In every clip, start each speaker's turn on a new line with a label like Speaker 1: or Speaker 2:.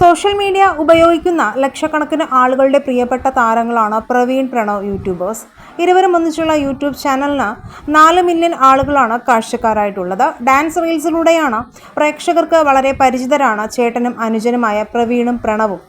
Speaker 1: Social media ഉപയോഗിക്കുന്ന ലക്ഷക്കണക്കിന് ആളുകളുടെ പ്രിയപ്പെട്ട താരങ്ങളാണ് പ്രവീൺ പ്രണവ് യൂട്യൂബേഴ്സ്. ഇരുവരും ഒന്നിച്ചുള്ള യൂട്യൂബ് ചാനലിന് നാല് മില്യൺ ആളുകളാണ് കാഴ്ചക്കാരായിട്ടുള്ളത്. ഡാൻസ് റീൽസിലൂടെയാണ് പ്രേക്ഷകർക്ക് വളരെ പരിചിതരാണ് ചേട്ടനും അനുജനുമായ പ്രവീണും പ്രണവും.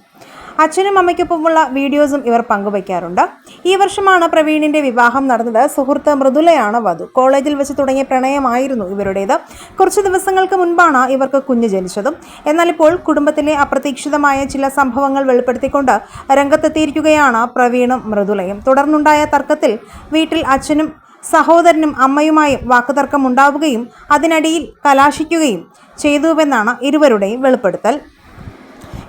Speaker 1: അച്ഛനും അമ്മയ്ക്കൊപ്പമുള്ള വീഡിയോസും ഇവർ പങ്കുവയ്ക്കാറുണ്ട്. ഈ വർഷമാണ് പ്രവീണിന്റെ വിവാഹം നടന്നത്. സുഹൃത്ത് മൃദുലയാണ് വധു. കോളേജിൽ വെച്ച് തുടങ്ങിയ പ്രണയമായിരുന്നു ഇവരുടേത്. കുറച്ച് ദിവസങ്ങൾക്ക് മുൻപാണ് ഇവർക്ക് കുഞ്ഞ് ജനിച്ചതും. എന്നാൽ ഇപ്പോൾ കുടുംബത്തിലെ അപ്രതീക്ഷിതമായ ചില സംഭവങ്ങൾ വെളിപ്പെടുത്തിക്കൊണ്ട് രംഗത്തെത്തിയിരിക്കുകയാണ് പ്രവീണും മൃദുലയും. തുടർന്നുണ്ടായ തർക്കത്തിൽ വീട്ടിൽ അച്ഛനും സഹോദരനും അമ്മയുമായും വാക്കുതർക്കം ഉണ്ടാവുകയും അതിനടിയിൽ കലാശിക്കുകയും ചെയ്തുവെന്നാണ് ഇരുവരുടെയും വെളിപ്പെടുത്തൽ.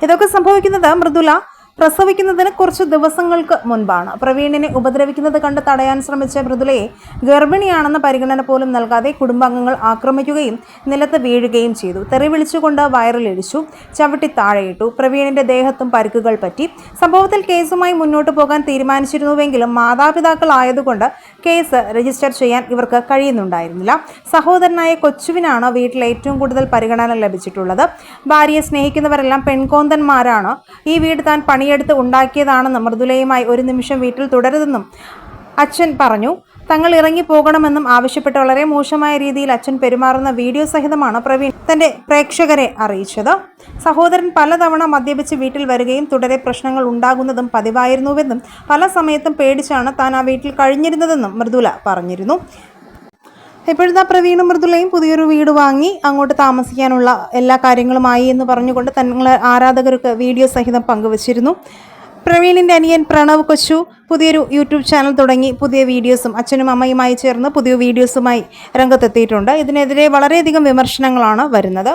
Speaker 1: ഇതൊക്കെ സംഭവിക്കുന്നത് മൃദുല പ്രസവിക്കുന്നതിന് കുറച്ച് ദിവസങ്ങൾക്ക് മുൻപാണ്. പ്രവീണിനെ ഉപദ്രവിക്കുന്നത് കണ്ട് തടയാൻ ശ്രമിച്ച മൃദുലയെ ഗർഭിണിയാണെന്ന പരിഗണന പോലും നൽകാതെ കുടുംബാംഗങ്ങൾ ആക്രമിക്കുകയും നിലത്ത് വീഴുകയും ചെയ്തു. തെറി വിളിച്ചുകൊണ്ട് വയറിലിടിച്ചു ചവിട്ടി താഴെയിട്ടു. പ്രവീണിന്റെ ദേഹത്തും പരിക്കുകൾ പറ്റി. സംഭവത്തിൽ കേസുമായി മുന്നോട്ട് പോകാൻ തീരുമാനിച്ചിരുന്നുവെങ്കിലും മാതാപിതാക്കൾ ആയതുകൊണ്ട് കേസ് രജിസ്റ്റർ ചെയ്യാൻ ഇവർക്ക് കഴിയുന്നുണ്ടായിരുന്നില്ല. സഹോദരനായ കൊച്ചുവിനാണ് വീട്ടിൽ ഏറ്റവും കൂടുതൽ പരിഗണന ലഭിച്ചിട്ടുള്ളത്. ഭാര്യയെ സ്നേഹിക്കുന്നവരെല്ലാം പെൺകോന്തന്മാരാണ്. ഈ വീട് താൻ പണിയെടുത്ത് ഉണ്ടാക്കിയതാണെന്നും മൃദുലയുമായി ഒരു നിമിഷം വീട്ടിൽ തുടരുതെന്നും അച്ഛൻ പറഞ്ഞു. തങ്ങൾ ഇറങ്ങി പോകണമെന്നും ആവശ്യപ്പെട്ട് വളരെ മോശമായ രീതിയിൽ അച്ഛൻ പെരുമാറുന്ന വീഡിയോ സഹിതമാണ് പ്രവീൺ തന്റെ പ്രേക്ഷകരെ അറിയിച്ചത്. സഹോദരൻ പലതവണ മദ്യപിച്ച് വീട്ടിൽ വരികയും തുടരെ പ്രശ്നങ്ങൾ ഉണ്ടാകുന്നതും പതിവായിരുന്നുവെന്നും പല സമയത്തും പേടിച്ചാണ് താൻ ആ വീട്ടിൽ കഴിഞ്ഞിരുന്നതെന്നും മൃദുല പറഞ്ഞിരുന്നു. ഇപ്പോഴത്തെ പ്രവീണും മൃദുലയും പുതിയൊരു വീട് വാങ്ങി അങ്ങോട്ട് താമസിക്കാനുള്ള എല്ലാ കാര്യങ്ങളുമായി എന്ന് പറഞ്ഞുകൊണ്ട് തങ്ങളെ ആരാധകർക്ക് വീഡിയോ സഹിതം പങ്കുവച്ചിരുന്നു. പ്രവീണിന്റെ അനിയൻ പ്രണവ് കൊച്ചു പുതിയൊരു യൂട്യൂബ് ചാനൽ തുടങ്ങി പുതിയ വീഡിയോസും അച്ഛനും അമ്മയുമായി ചേർന്ന് പുതിയ വീഡിയോസുമായി രംഗത്തെത്തിയിട്ടുണ്ട്. ഇതിനെതിരെ വളരെയധികം വിമർശനങ്ങളാണ് വരുന്നത്.